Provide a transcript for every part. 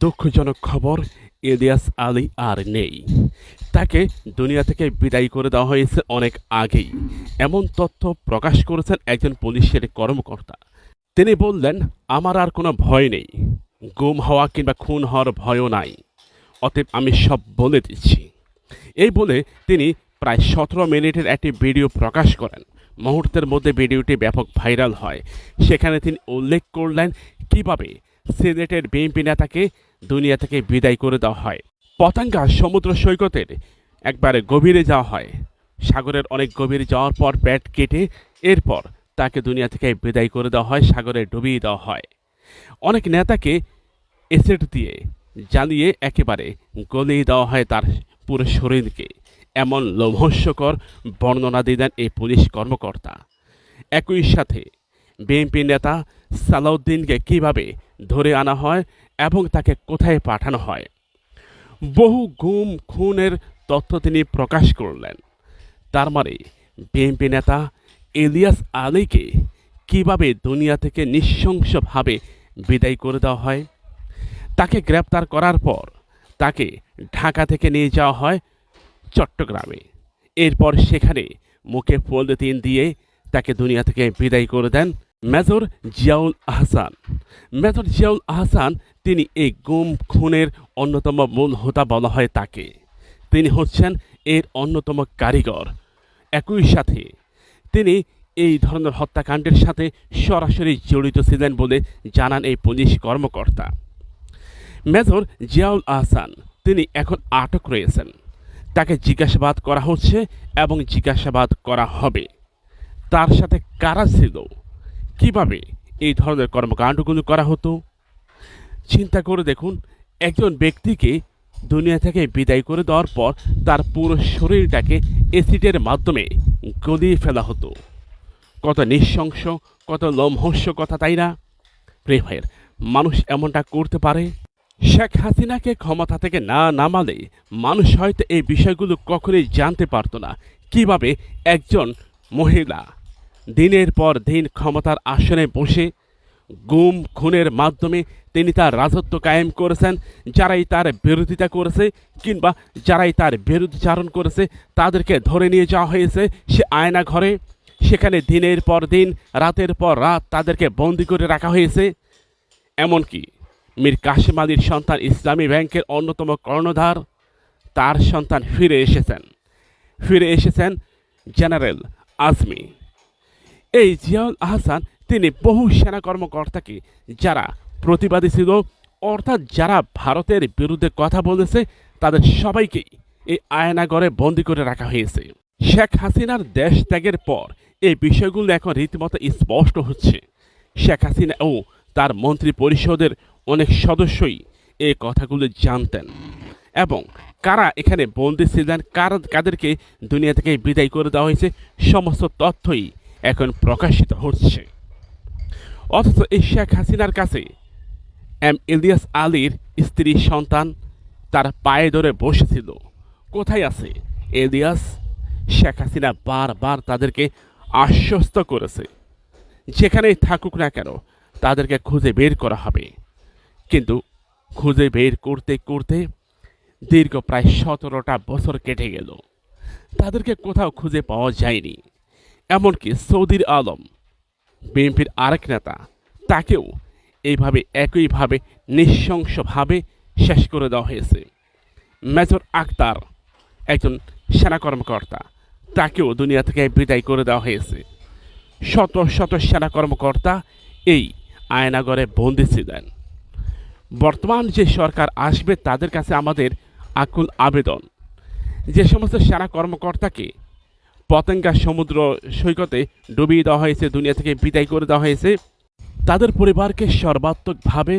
দুঃখজনক খবর ইলিয়াস আলী আর নেই। তাকে দুনিয়া থেকে বিদায় করে দেওয়া হয়েছে অনেক আগেই। এমন তথ্য প্রকাশ করেছেন একজন পুলিশের কর্মকর্তা। তিনি বললেন, আমার আর কোনো ভয় নেই। গুম হওয়া কিংবা খুন হওয়ার ভয়ও নাই। অতএব আমি সব বলে দিচ্ছি। এই বলে তিনি প্রায় সতেরো মিনিটের একটি ভিডিও প্রকাশ করেন। মুহূর্তের মধ্যে ভিডিওটি ব্যাপক ভাইরাল হয়। সেখানে তিনি উল্লেখ করলেন, কীভাবে সিলেটের বিএনপি নেতাকে দুনিয়া থেকে বিদায় করে দেওয়া হয়। পতাঙ্গা সমুদ্র সৈকতের একবারে গভীরে যাওয়া হয়। সাগরের অনেক গভীরে যাওয়ার পর ব্যাট কেটে এরপর তাকে দুনিয়া থেকে বিদায় করে দেওয়া হয়, সাগরে ডুবিয়ে দেওয়া হয়। অনেক নেতাকে এসেট দিয়ে জ্বালিয়ে একেবারে গলিয়ে দেওয়া হয় তার পুরো শরীরকে। এমন লোভস্যকর বর্ণনা দিলেন এই পুলিশ কর্মকর্তা। একই সাথে বিএনপি নেতা সালাউদ্দিনকে কীভাবে ধরে আনা হয় এবং তাকে কোথায় পাঠানো হয়। বহু গুম, খুনের তথ্য তিনি প্রকাশ করলেন। তার মানে বিএনপি নেতা ইলিয়াস আলীকে কীভাবে দুনিয়া থেকে নৃশংসভাবে বিদায় করে দেওয়া হয়, তাকে গ্রেপ্তার করার পর তাকে ঢাকা থেকে নিয়ে যাওয়া হয় চট্টগ্রামে। এরপর সেখানে মুখে পলিথিন দিয়ে তাকে দুনিয়া থেকে বিদায় করে দেন মেজর জিয়াউল আহসান। মেজর জিয়াউল আহসান, তিনি এই গুম খুনের অন্যতম মূল হোতা বলা হয় তাকে। তিনি হচ্ছেন এর অন্যতম কারিগর। একই সাথে তিনি এই ধরনের হত্যাকাণ্ডের সাথে সরাসরি জড়িত ছিলেন বলে জানান এই পুলিশ কর্মকর্তা। মেজর জিয়াউল আহসান, তিনি এখন আটক রয়েছেন। তাকে জিজ্ঞাসাবাদ করা হচ্ছে এবং জিজ্ঞাসাবাদ করা হবে। তার সাথে কারা ছিল? কীভাবে এই ধরনের কর্মকাণ্ডগুলো করা হতো? চিন্তা করে দেখুন, একজন ব্যক্তিকে দুনিয়া থেকে বিদায় করে দেওয়ার পর তার পুরো শরীরটাকে এসিডের মাধ্যমে গলিয়ে ফেলা হতো। কত নিঃশংস, কত লোমহস্য কথা, তাই না? প্রিয় ভাইয়ের, মানুষ এমনটা করতে পারে? শেখ হাসিনাকে ক্ষমতা থেকে না নামালে মানুষ হয়তো এই বিষয়গুলো কখনোই জানতে পারতো না। কীভাবে একজন মহিলা দিনের পর দিন ক্ষমতার আসনে বসে, গুম খুনের মাধ্যমে তিনি তার রাজত্ব কায়েম করেছেন, যারাই তার বিরোধিতা করেছে কিংবা যারাই তার বিরুদ্ধাচরণ করেছে, তাদেরকে ধরে নিয়ে যাওয়া হয়েছে সে আয়না ঘরে। সেখানে দিনের পর দিন, রাতের পর রাত তাদেরকে বন্দি করে রাখা হয়েছে। এমনকি মীর কাশিম আলীর সন্তান ইসলামী ব্যাংকের অন্যতম কর্ণধার, তার সন্তান ফিরে এসেছেন। ফিরে এসেছেন জেনারেল আজমি। এই জিয়াউল আহসান তিনি বহু সেনা কর্মকর্তাকে যারা প্রতিবাদী ছিল, অর্থাৎ যারা ভারতের বিরুদ্ধে কথা বলেছে, তাদের সবাইকেই এই আয়নাগরে বন্দি করে রাখা হয়েছে। শেখ হাসিনার দেশ ত্যাগের পর এই বিষয়গুলো এখন রীতিমতো স্পষ্ট হচ্ছে। শেখ হাসিনা ও তার মন্ত্রী পরিষদের অনেক সদস্যই এই কথাগুলো জানতেন। এবং কারা এখানে বন্দি ছিলেন, কারা, কাদেরকে দুনিয়া থেকে বিদায় করে দেওয়া হয়েছে, সমস্ত তথ্যই এখন প্রকাশিত হচ্ছে। অথচ এই শেখ হাসিনার কাছে এম ইলিয়াস আলীর স্ত্রী সন্তান তার পায়ে ধরে বসেছিল। কোথায় আছে? এলিয়াস শেখ হাসিনা বারবার তাদেরকে আশ্বস্ত করেছে। যেখানেই থাকুক না কেন, তাদেরকে খুঁজে বের করা হবে। কিন্তু খুঁজে বের করতে করতে দীর্ঘ প্রায় সতেরোটা বছর কেটে গেল। তাদেরকে কোথাও খুঁজে পাওয়া যায়নি। এমনকি সৌদির আলম, বিএনপির আরেক নেতা, তাকেও এইভাবে একইভাবে নৃশংসভাবে শেষ করে দেওয়া হয়েছে। মেজর আক্তার একজন সেনা কর্মকর্তা, তাকেও দুনিয়া থেকে বিদায় করে দেওয়া হয়েছে। শত শত সেনা কর্মকর্তা এই আয়নাগরে বন্দী ছিলেন। বর্তমান যে সরকার আসবে তাদের কাছে আমাদের আকুল আবেদন। যে সমস্ত সেনা কর্মকর্তাকে পতেঙ্গা সমুদ্র সৈকতে ডুবিয়ে দেওয়া হয়েছে, দুনিয়া থেকে বিদায় করে দেওয়া হয়েছে। তাদের পরিবারকে সর্বাত্মকভাবে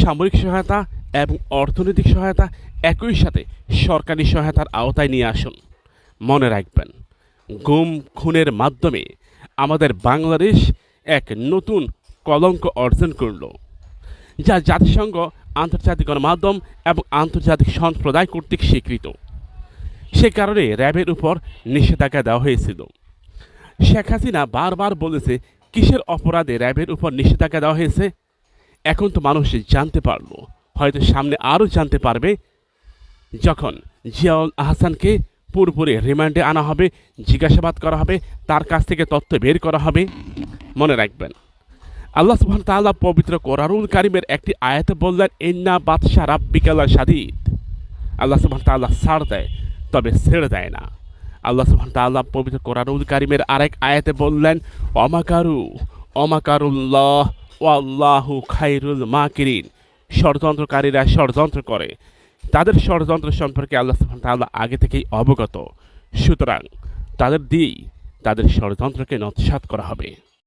সামরিক সহায়তা এবং অর্থনৈতিক সহায়তা একই সাথে সরকারি সহায়তার আওতায় নিয়ে আসুন। মনে রাখবেন, গুম খুনের মাধ্যমে আমাদের বাংলাদেশ এক নতুন কলঙ্ক অর্জন করল, যা জাতিসংঘ, আন্তর্জাতিক গণমাধ্যম এবং আন্তর্জাতিক সম্প্রদায় কর্তৃক স্বীকৃত। সে কারণে র্যাবের উপর নিষেধাজ্ঞা দেওয়া হয়েছিল। শেখ হাসিনা বারবার বলেছে, কিসের অপরাধে র্যাবের উপর নিষেধাজ্ঞা দেওয়া হয়েছে? এখন তো মানুষ জানতে পারল, হয়তো সামনে আরও জানতে পারবে। যখন জিয়াউল আহসানকে পুরোপুরি রিমান্ডে আনা হবে, জিজ্ঞাসাবাদ করা হবে, তার কাছ থেকে তথ্য বের করা হবে, মনে রাখবেন। আল্লাহ সুবহান তাআলা পবিত্র কোরআনুল কারিমের একটি আয়াতে বললেন, ইন্না বাদশা রাব্বিকালা সাদিদ আল্লাহ সুবহান তাআলা ছাড় দেয়। তবে ছেড়ে দেয় না। আল্লাহ সুবহান তাআলা পবিত্র কোরআনুল কারিমের আরেক আয়াতে বললেন অমাকারু অমাকারুল্লাহ ওয়াল্লাহু খাইরুল মাকিরিন। ষড়যন্ত্রকারীরা ষড়যন্ত্র করে। তাদের ষড়যন্ত্র সম্পর্কে আল্লাহ সুবহান তাআলা আগে থেকেই অবগত। সুতরাং তাদের দিয়েই তাদের ষড়যন্ত্রকে নৎসাৎ করা হবে।